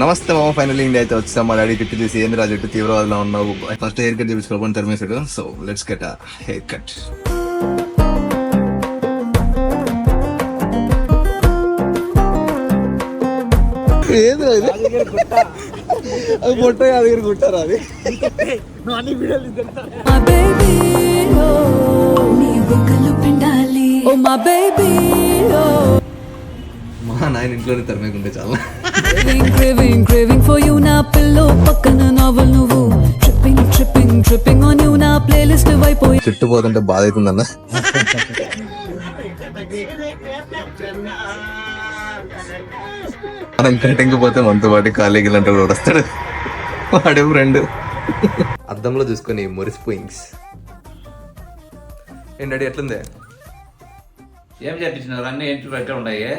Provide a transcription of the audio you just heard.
నమస్తే మామ final India అయితే వచ్చాం. మా డాడీ తిట్టి చూసి ఏంది రాజు తీవ్రవాదంలో ఉన్నావు? ఫస్ట్ హెయిర్ కట్ చేపించుకోవాలి తరిమేశాడు so let's get hair cut ఏది అది పొట్ట గుట్టారా అది. oh, నీ బుగ్గలు పిండాలి నాయన ఇంట్లోనే తరిమేకుంటే చాలా. Craving, for you పక్కన నవ్వులు నువ్వు. Tripping, tripping, tripping on you నా ప్లేలిస్ట్ అయిపోయి చుట్టూ పోతుంటే బాధ అవుతుందన్న మనం కంటింగ్ పోతే మనతో పాటు కాలేజీలు అంటే వాడు వస్తాడు. వాడే ఫ్రెండ్ అద్దంలో చూసుకొని మురిసిపోయింగ్స్ ఏంటంటే ఎట్లుంది? ఏం చేపించినారు? అన్ని ఏంటి పెట్టే ఉన్నాయి